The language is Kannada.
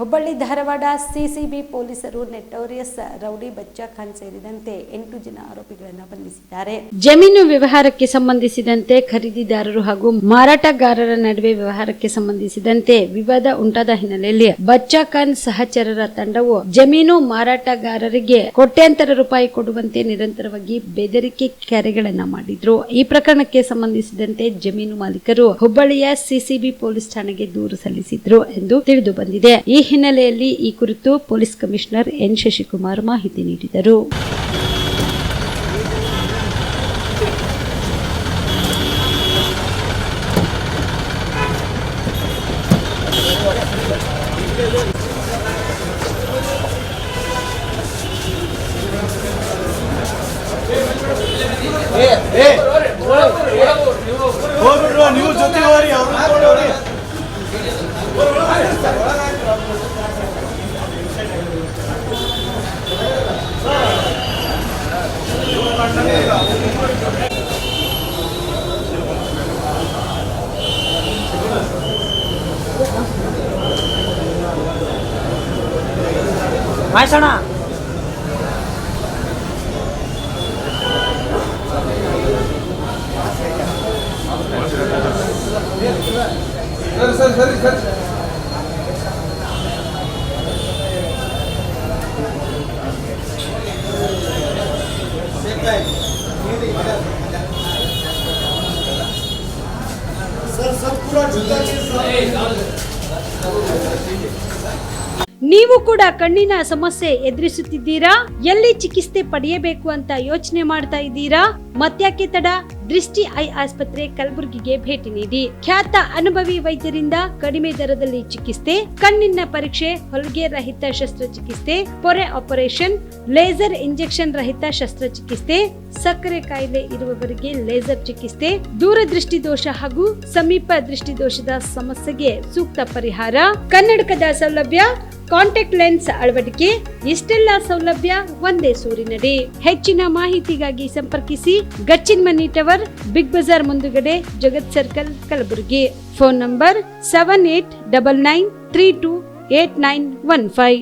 ಹುಬ್ಬಳ್ಳಿ, ಧಾರವಾಡ ಸಿಸಿಬಿ ಪೊಲೀಸರು ನೆಟೋರಿಯಸ್ ರೌಡಿ ಬಚ್ಚಾ ಖಾನ್ ಸೇರಿದಂತೆ ಎಂಟು ಜನ ಆರೋಪಿಗಳನ್ನು ಬಂಧಿಸಿದ್ದಾರೆ. ಜಮೀನು ವ್ಯವಹಾರಕ್ಕೆ ಸಂಬಂಧಿಸಿದಂತೆ ಖರೀದಿದಾರರು ಹಾಗೂ ಮಾರಾಟಗಾರರ ನಡುವೆ ವ್ಯವಹಾರಕ್ಕೆ ಸಂಬಂಧಿಸಿದಂತೆ ವಿವಾದ ಉಂಟಾದ ಹಿನ್ನೆಲೆಯಲ್ಲಿ ಬಚ್ಚಾ ಖಾನ್ ಸಹಚರರ ತಂಡವು ಜಮೀನು ಮಾರಾಟಗಾರರಿಗೆ ಕೋಟ್ಯಾಂತರ ರೂಪಾಯಿ ಕೊಡುವಂತೆ ನಿರಂತರವಾಗಿ ಬೆದರಿಕೆ ಕರೆಗಳನ್ನು ಮಾಡಿದ್ರು. ಈ ಪ್ರಕರಣಕ್ಕೆ ಸಂಬಂಧಿಸಿದಂತೆ ಜಮೀನು ಮಾಲೀಕರು ಹುಬ್ಬಳ್ಳಿಯ ಸಿಸಿಬಿ ಪೊಲೀಸ್ ಠಾಣೆಗೆ ದೂರು ಸಲ್ಲಿಸಿದ್ರು ಎಂದು ತಿಳಿದು ಬಂದಿದೆ. ಹಿನ್ನೆಲೆಯಲ್ಲಿ ಈ ಕುರಿತು ಪೊಲೀಸ್ ಕಮಿಷನರ್ ಎನ್ ಶಶಿಕುಮಾರ್ ಮಾಹಿತಿ ನೀಡಿದರು ನೀವು ಜೊತೆ ಮೈಸಣ್ಣ ಸರಿ ಸರಿ ಸರಿ ಸರಿ Thank you. ನೀವು ಕೂಡ ಕಣ್ಣಿನ ಸಮಸ್ಯೆ ಎದುರಿಸುತ್ತಿದ್ದೀರಾ? ಎಲ್ಲಿ ಚಿಕಿತ್ಸೆ ಪಡೆಯಬೇಕು ಅಂತ ಯೋಚನೆ ಮಾಡ್ತಾ ಇದ್ದೀರಾ? ಮತ್ಯಾಕೆ ತಡ? ದೃಷ್ಟಿ ಐ ಆಸ್ಪತ್ರೆ ಕಲಬುರಗಿಗೆ ಭೇಟಿ ನೀಡಿ. ಖ್ಯಾತ ಅನುಭವಿ ವೈದ್ಯರಿಂದ ಕಡಿಮೆ ದರದಲ್ಲಿ ಚಿಕಿತ್ಸೆ, ಕಣ್ಣಿನ ಪರೀಕ್ಷೆ, ಹೊಲಿಗೆ ರಹಿತ ಶಸ್ತ್ರಚಿಕಿತ್ಸೆ, ಪೊರೆ ಆಪರೇಷನ್ ಲೇಸರ್ ಇಂಜೆಕ್ಷನ್ ರಹಿತ ಶಸ್ತ್ರಚಿಕಿತ್ಸೆ, ಸಕ್ಕರೆ ಕಾಯಿಲೆ ಇರುವವರಿಗೆ ಲೇಸರ್ ಚಿಕಿತ್ಸೆ, ದೂರದೃಷ್ಟಿ ದೋಷ ಹಾಗೂ ಸಮೀಪ ದೃಷ್ಟಿ ದೋಷದ ಸಮಸ್ಯೆಗೆ ಸೂಕ್ತ ಪರಿಹಾರ, ಕನ್ನಡಕದ ಸೌಲಭ್ಯ, ಕಾಂಟ್ಯಾಕ್ಟ್ ಲೆನ್ಸ್ ಅಳವಡಿಕೆ, ಇಷ್ಟೆಲ್ಲ ಸೌಲಭ್ಯ ಒಂದೇ ಸೂರಿನಡಿ. ಹೆಚ್ಚಿನ ಮಾಹಿತಿಗಾಗಿ ಸಂಪರ್ಕಿಸಿ ಗಚ್ಚಿನ್ ಮನಿ ಟವರ್, ಬಿಗ್ ಬಜಾರ್ ಮುಂದುಗಡೆ Jagat circle Kalaburagi. Phone number seven eight double nine three two eight nine one five